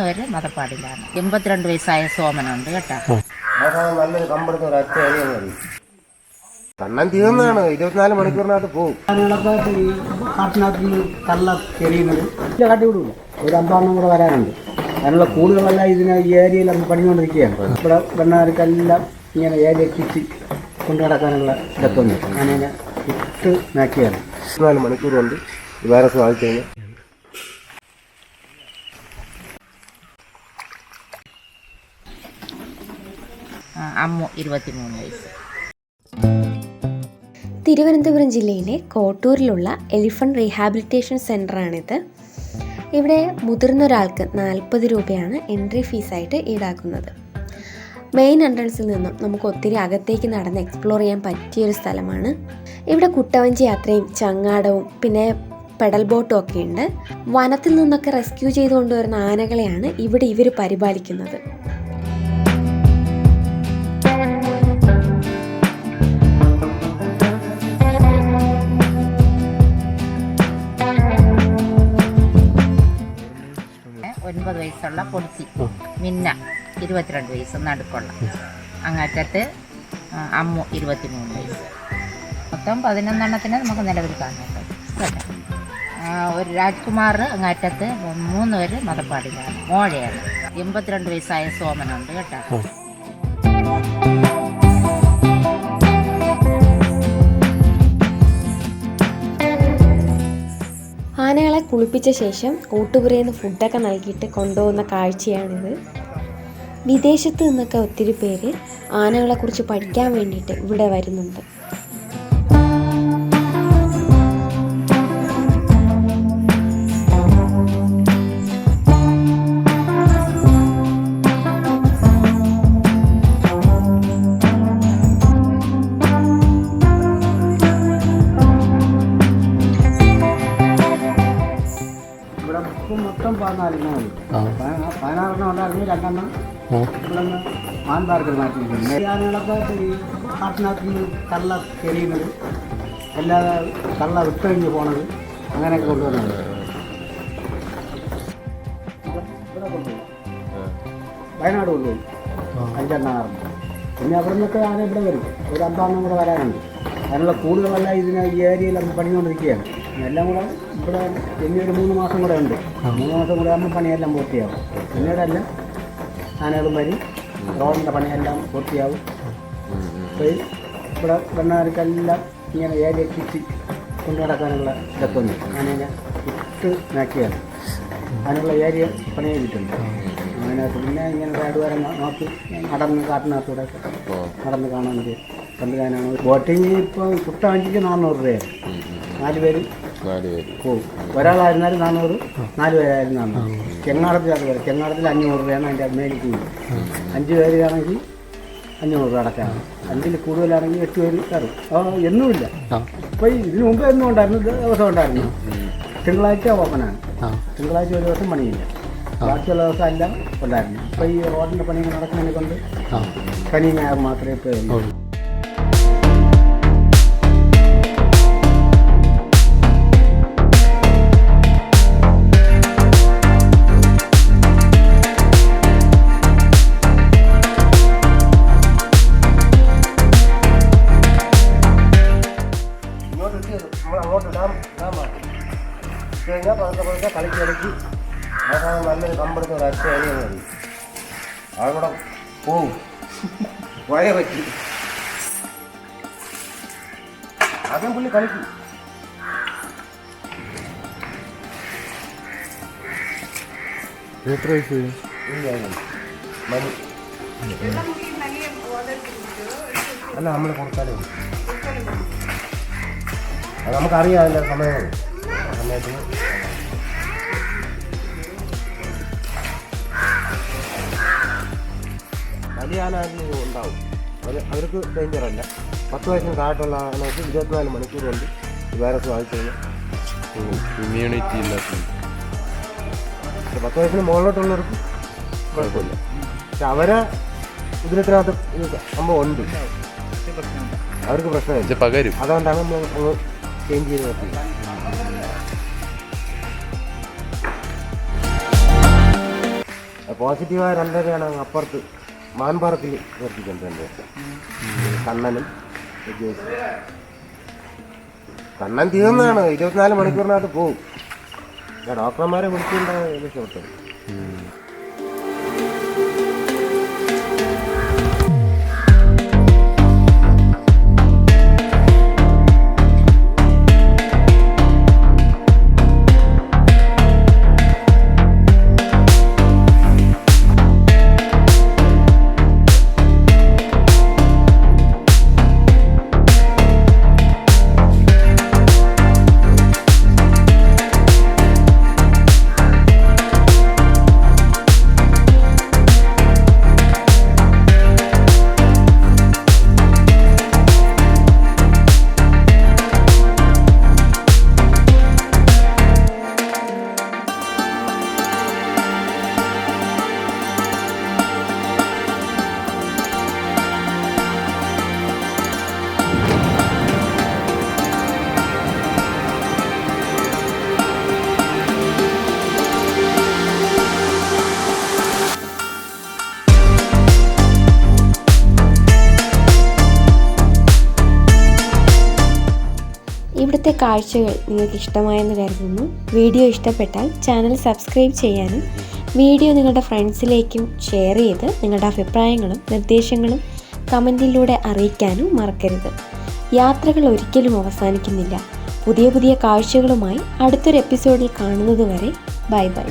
വരെ മതപ്പാടിലാണ്. എൺപത്തിരണ്ട് വയസ്സായ സോമനുണ്ട് കേട്ടോ. നല്ലൊരു കമ്പെടുത്ത് ഒരു അച്ഛ കണ്ണൻ തീർന്നതാണ്. ഇരുപത്തിനാല് മണിക്കൂറിനകത്ത് പോകും കാട്ടിനകത്ത് നിന്ന് കള്ള എറിയുന്നത് ഇല്ല കാട്ടി ഒരു അമ്പാണ്ണം കൂടെ വരാനുണ്ട്. അതിനുള്ള കൂടുകളെല്ലാം ഇതിന് ഈ ഏരിയയിൽ നമ്മൾ പണിഞ്ഞുകൊണ്ടിരിക്കുകയാണ്. ഇവിടെ വെണ്ണാർക്കെല്ലാം ഇങ്ങനെ ഏരിയ ചുറ്റി കൊണ്ടു നടക്കാനുള്ള ഇതൊക്കെ ഉണ്ട് അങ്ങനെ ഇട്ട് നാക്കിയാണ് ഇരുപത്തിനാല് മണിക്കൂർ കൊണ്ട് വൈറസ് ബാധിച്ചു കഴിഞ്ഞാൽ അമ്മു ഇരുപത്തിമൂന്ന് വയസ്സ്. തിരുവനന്തപുരം ജില്ലയിലെ കോട്ടൂരിലുള്ള എലിഫന്റ് റീഹാബിലിറ്റേഷൻ സെന്ററാണിത് ഇവിടെ മുതിർന്ന ഒരാൾക്ക് നാൽപ്പത് രൂപയാണ് എൻട്രി ഫീസായിട്ട് ഈടാക്കുന്നത്. മെയിൻ എൻട്രൻസിൽ നിന്നും നമുക്ക് ഒത്തിരി അകത്തേക്ക് നടന്ന് എക്സ്പ്ലോർ ചെയ്യാൻ പറ്റിയൊരു സ്ഥലമാണ്. ഇവിടെ കുട്ടവഞ്ചി യാത്രയും ചങ്ങാടവും പിന്നെ പെഡൽ ബോട്ടും ഒക്കെ ഉണ്ട്. വനത്തിൽ നിന്നൊക്കെ റെസ്ക്യൂ ചെയ്ത് കൊണ്ടുവരുന്ന ആനകളെയാണ് ഇവിടെ ഇവർ പരിപാലിക്കുന്നത്. വയസ്സുള്ള പൊടിച്ചി മിന്ന ഇരുപത്തിരണ്ട് വയസ്സ് നടുക്കുള്ള. അങ്ങറ്റത്ത് അമ്മു അമ്മു ഇരുപത്തിമൂന്ന് വയസ്സ്. മൊത്തം പതിനൊന്നെണ്ണത്തിന് നമുക്ക് നിലവിൽ കാണുന്നുണ്ട്. കേട്ടോ ഒരു രാജ്കുമാർ അങ്ങാറ്റത്ത് മൂന്ന് പേര് മതപ്പാടിലാണ്. മോഴയാണ്. എൺപത്തിരണ്ട് വയസ്സായ സോമനുണ്ട് കേട്ടോ. ആനകളെ കുളിപ്പിച്ച ശേഷം ഊട്ടുപുരയിൽ ഫുഡൊക്കെ നൽകിയിട്ട് കൊണ്ടുപോകുന്ന കാഴ്ചയാണിത്. വിദേശത്ത് നിന്നൊക്കെ ഒത്തിരി പേര് ആനകളെക്കുറിച്ച് പഠിക്കാൻ വേണ്ടിയിട്ട് ഇവിടെ വരുന്നുണ്ട്. പതിനാലെണ്ണം പതിനാറെണ്ണം ഉണ്ടായിരുന്നു രണ്ടെണ്ണം. നിന്ന് മാൻപാർക്കിൽ മാറ്റിയിരിക്കുന്നു. ഈ ആനകളൊക്കെ ഈ കാട്ടിനകത്ത് നിന്ന് കള്ള എറിയുന്നത് അല്ലാതെ കള്ള വിട്ടഴിഞ്ഞ് പോണത് അങ്ങനെയൊക്കെ കൊണ്ടുവരുന്നത് ഇവിടെ കൊണ്ടുപോയി. വയനാട് കൊണ്ടുപോയി. അഞ്ചെണ്ണം ആറെണ്ണം പിന്നെ അവിടെ നിന്നൊക്കെ ആന ഇവിടെ വരും. ഒരു അമ്പാണ്ണം കൂടെ വരാനുണ്ട്. അതിനുള്ള കൂടുതലല്ല ഇതിന് ഈ ഏരിയയിൽ നമ്മൾ പണിഞ്ഞുകൊണ്ടിരിക്കുകയാണ്. എല്ലാം കൂടെ ഇവിടെ ഇനി ഒരു മൂന്ന് മാസം കൂടെ ഉണ്ട്. മൂന്ന് മാസം കൂടെ ആകുമ്പോൾ പണിയെല്ലാം പൂർത്തിയാവും. പിന്നീടെല്ലാം ആനകളും വരും. റോഡിന്റെ പണിയെല്ലാം പൂർത്തിയാവും. അപ്പോൾ ഇവിടെ വെണ്ണാർക്കെല്ലാം ഇങ്ങനെ ചുറ്റി കൊണ്ടു നടക്കാനുള്ള ഇതൊക്കെ ഉണ്ട്. അങ്ങനെ ഇട്ട് നാക്കിയാണ്. അതിനുള്ള ഏരിയ പണി ചെയ്തിട്ടുണ്ട്. അതിനകത്ത് പിന്നെ ഇങ്ങനെ റൈഡ് വരെ നോക്കി നടന്ന് കാട്ടിനകത്തൂടെ നടന്ന് കാണാൻ കണ്ടു കാണാനാണ് ബോട്ടിങ് ഇപ്പോൾ കുട്ടവഞ്ചിക്ക് നാനൂറ് രൂപയാണ്. നാല് പേര് ഒരാളായിരുന്നാലും നാനൂറ് നാല് പേരായിരുന്നു നാനൂറ്. ചെങ്ങാടത്തിൽ അത് വരും ചെങ്ങാടത്തിൽ അഞ്ഞൂറ് രൂപയാണ് അതിന്റെ മേലേക്ക് അഞ്ച് പേരാണെങ്കിൽ അഞ്ഞൂറ് രൂപ അടക്കാണ് അഞ്ചിൽ കൂടുതലാണെങ്കിൽ എട്ട് പേര് കയറും അപ്പോൾ എന്നുമില്ല. ഇപ്പോൾ ഇതിനു മുമ്പ് എന്നും ഉണ്ടായിരുന്നു ദിവസം ഉണ്ടായിരുന്നു. തിങ്കളാഴ്ച ഓപ്പണാണ്. തിങ്കളാഴ്ച ഒരു ദിവസം പണിയില്ല. ബാക്കിയുള്ള ദിവസം എല്ലാം ഉണ്ടായിരുന്നു. അപ്പോൾ ഈ റോഡിന്റെ പണി നടക്കുന്നതിനെ കൊണ്ട് ശനി ഞായർ മാത്രമേ ഇപ്പോൾ എറിയാൻ മതി അവിടെ പോവും. വഴ പറ്റി. ആദ്യം പുള്ളി കളിക്കും. എത്ര വയസ്സ്. മതി. അല്ല നമ്മൾ കൊടുത്താലേ. അത് നമുക്കറിയാം അതിന്റെ സമയം. സമയത്തിന് വലിയ ഉണ്ടാവും. അത് അവർക്ക് ഡേഞ്ചർ അല്ല പത്ത് വയസ്സിന് താഴെയുള്ള ആളുകൾക്ക് ഇരുപത്തിനാല് മണിക്കൂർ കൊണ്ട് വൈറസ് ബാധിച്ചു ഇമ്മ്യൂണിറ്റി ഇല്ലാത്ത ഒരു പത്ത് വയസ്സിന് മുകളിലോട്ടുള്ളവർക്ക് കുഴപ്പമില്ല. പക്ഷെ അവരെ ഇതിനകത്ത് ഇത് സംഭവം ഉണ്ട്. അവർക്ക് പ്രശ്നമില്ല. പകരും. അതുകൊണ്ടാണ് നമ്മൾ ചേഞ്ച് ചെയ്ത് നിർത്തുന്നത് പോസിറ്റീവായ രണ്ടരയാണ് അപ്പുറത്ത്. മാൻപാറത്തിൽ ചേർത്തിട്ടുണ്ട് എന്റെ കണ്ണനും. കണ്ണൻ തീർന്നതാണ്. ഇരുപത്തിനാല് മണിക്കൂറിനകത്ത് ഞാൻ ഡോക്ടർമാരെ വിളിച്ചിട്ടുണ്ടാവും രക്ഷപ്പെട്ടത് ഇവിടുത്തെ കാഴ്ചകൾ നിങ്ങൾക്ക് ഇഷ്ടമായെന്ന് കരുതുന്നു. വീഡിയോ ഇഷ്ടപ്പെട്ടാൽ ചാനൽ സബ്സ്ക്രൈബ് ചെയ്യാനും വീഡിയോ നിങ്ങളുടെ ഫ്രണ്ട്സിലേക്കും ഷെയർ ചെയ്ത് നിങ്ങളുടെ അഭിപ്രായങ്ങളും നിർദ്ദേശങ്ങളും കമന്റിലൂടെ അറിയിക്കാനും മറക്കരുത്. യാത്രകൾ ഒരിക്കലും അവസാനിക്കുന്നില്ല. പുതിയ പുതിയ കാഴ്ചകളുമായി അടുത്തൊരു എപ്പിസോഡിൽ കാണുന്നതുവരെ ബൈ ബൈ.